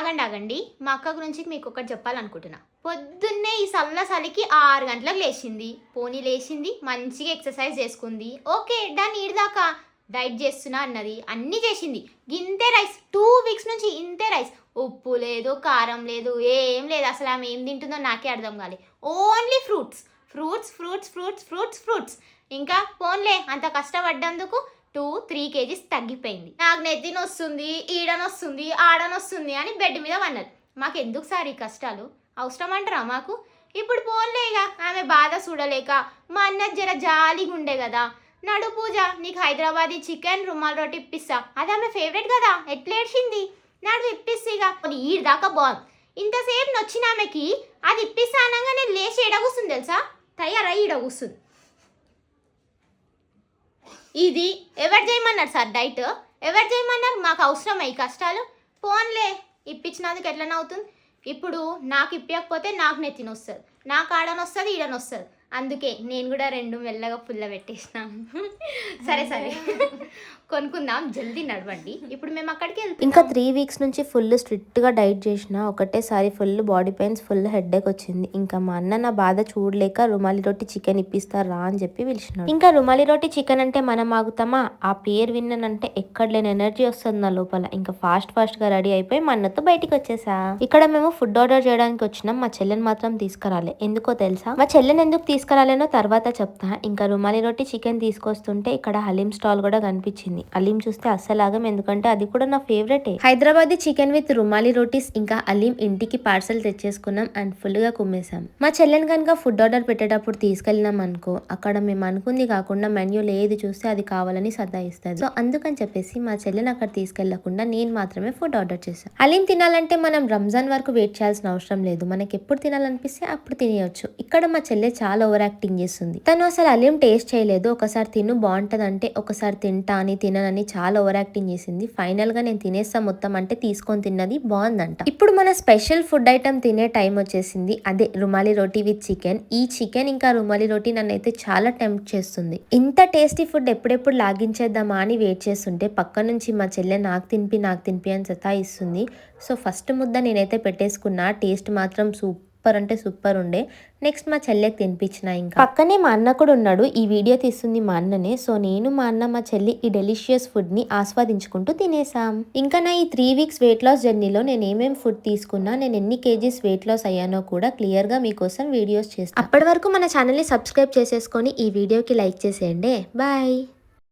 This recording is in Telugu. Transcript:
ఆగండి ఆగండి. మా అక్క గురించి మీకు ఒకటి చెప్పాలనుకుంటున్నా. పొద్దున్నే ఈ సల్ల చలికి ఆరు గంటలకు లేచింది. పోనీ లేచింది మంచిగా ఎక్సర్సైజ్ చేసుకుంది. ఓకే డన్ ఈడదాకా డైట్ చేస్తున్నా అన్నది అన్నీ చేసింది. ఇంతే రైస్ టూ వీక్స్ నుంచి ఇంతే రైస్. ఉప్పు లేదు కారం లేదు ఏం లేదు. అసలు ఆమె ఏం తింటుందో నాకే అర్థం కాలే. Only fruits. Fruits fruits fruits fruits fruits. ఇంకా పోన్లే అంత కష్టపడ్డందుకు టూ త్రీ కేజీస్ తగ్గిపోయింది. నాకు నెత్తిన వస్తుంది ఈడనొస్తుంది ఆడనొస్తుంది అని బెడ్ మీద పన్నది మాకు ఎందుకు సార్ ఈ కష్టాలు? అవసరం అంటారా మాకు? ఇప్పుడు పోన్లే ఇక ఆమె బాధ చూడలేక మా అన్న జర జాలిగా ఉండే కదా నడు పూజ నీకు హైదరాబాదీ చికెన్ రుమాల్ రోటి ఇప్పిస్తా. అది ఆమె ఫేవరెట్ కదా ఎట్లేడ్చింది నడు ఇప్పిస్తా ఇక. దాకా బాగుంది. ఇంతసేపు నొచ్చిన ఆమెకి అది ఇప్పిస్తా అనగా నేను లేచి ఈడగుస్తుంది తెలుసా? తయారై ఇడగూస్తుంది ఇది ఎవరు చేయమన్నారు సార్? డైట్? ఎవరు చేయమన్నారు? మాకు అవసరమా ఈ కష్టాలు. ఫోన్లే ఇప్పించినందుకు ఎట్లనవుతుంది? ఇప్పుడు నాకు ఇప్పకపోతే నాకు నెత్తినొస్తుంది నాకు ఆడనొస్తుంది ఈడనొస్తుంది. అందుకే నేను కూడా రెండు మెల్లగా పుల్ల పెట్టేసిన. సరే సరే. కొనుక్కుందాం జల్దీ నడవండి. ఇప్పుడు మేము అక్కడికి వెళ్తాం. ఇంకా త్రీ వీక్స్ నుంచి ఫుల్ స్ట్రిక్ట్గా డైట్ చేసిన ఒకటేసారి full body pains full headache వచ్చింది. ఇంకా మా అన్న నా బాధ చూడలేక రుమాలి రొట్టి చికెన్ ఇప్పిస్తారా అని చెప్పి పిలిచినాడు. ఇంకా రుమాలి రొట్టి చికెన్ అంటే మనం ఆగుతామా? ఆ పేరు విన్నానంటే ఎక్కడ లేని ఎనర్జీ వస్తుంది నా లోపల. ఇంకా ఫాస్ట్ ఫాస్ట్గా రెడీ అయిపోయి మా అన్నతో బయటికి వచ్చేసా. ఇక్కడ మేము ఫుడ్ ఆర్డర్ చేయడానికి వచ్చినాం. మా చెల్లెని మాత్రం తీసుకురాలే ఎందుకో తెలుసా? మా చెల్లెని ఎందుకు తీసుకురాలేనో తర్వాత చెప్తా. ఇంకా రుమాలి రొట్టి చికెన్ తీసుకొస్తుంటే ఇక్కడ హలీం స్టాల్ కూడా కనిపించింది. అలీం చూస్తే అస్సలాగం ఎందుకంటే అది కూడా నా ఫేవరెటే. హైదరాబాద్ చికెన్ విత్ రుమాలి రోటీస్ ఇంకా అలీం ఇంటికి పార్సల్ తెచ్చేసుకున్నాం అండ్ ఫుల్గా కుమ్మేసాం మా చెల్లెని కనుక ఫుడ్ ఆర్డర్ పెట్టేటప్పుడు తీసుకెళ్ళినాం అనుకో అక్కడ మేము అనుకుంది కాకుండా మెన్యూలో ఏది చూస్తే అది కావాలని సతాయిస్తుంది సో అందుకని చెప్పేసి మా చెల్లెని అక్కడ తీసుకెళ్ళకుండా నేను మాత్రమే ఫుడ్ ఆర్డర్ చేశాను అలీం తినాలంటే మనం రంజాన్ వరకు వెయిట్ చేయాల్సిన అవసరం లేదు. మనకి ఎప్పుడు తినాలనిపిస్తే అప్పుడు తినేయొచ్చు. ఇక్కడ మా చెల్లె చాలా ఓవర్ యాక్టింగ్ చేస్తుంది. తను అసలు అలీం టేస్ట్ చేయలేదు. ఒకసారి తిను బాగుంటదంటే ఒకసారి తింటా అని తిననని చాలా ఓవర్ యాక్టింగ్ చేసింది. ఫైనల్గా నేను తినేస్తా మొత్తం అంటే తీసుకొని తిన్నది బాగుందంట. ఇప్పుడు మన స్పెషల్ ఫుడ్ ఐటమ్ తినే టైం వచ్చేసింది. అదే రుమాలి రోటీ విత్ చికెన్. ఈ చికెన్ ఇంకా రుమాలి రోటీ నన్ను అయితే చాలా టెంప్ట్ చేస్తుంది. ఇంత టేస్టీ ఫుడ్ ఎప్పుడెప్పుడు లాగించేద్దామా అని వెయిట్ చేస్తుంటే పక్క నుంచి మా చెల్లె నాకు తినిపి నాకు తినిపి అని సతాయిస్తుంది. సో ఫస్ట్ ముద్ద నేనైతే పెట్టేసుకున్నా. టేస్ట్ మాత్రం సూపర్ అంటే సూపర్ ఉండే. నెక్స్ట్ మా చెల్లెకి తినిపించిన ఇంకా. పక్కనే మా అన్న కూడా ఉన్నాడు. ఈ వీడియో తీస్తుంది మా అన్ననే. సో నేను మా అన్న మా చెల్లి ఈ డెలిషియస్ ఫుడ్ని ఆస్వాదించుకుంటూ తినేసాం ఇంకా నా ఈ త్రీ వీక్స్ వెయిట్ లాస్ జర్నీలో నేను ఏమేం ఫుడ్ తీసుకున్నా నేను ఎన్ని కేజీస్ వెయిట్ లాస్ అయ్యానో కూడా క్లియర్గా మీకోసం వీడియోస్ చేస్తాను అప్పటి వరకు మన ఛానల్ని సబ్స్క్రైబ్ చేసేసుకొని ఈ వీడియోకి లైక్ చేసేయండి. బాయ్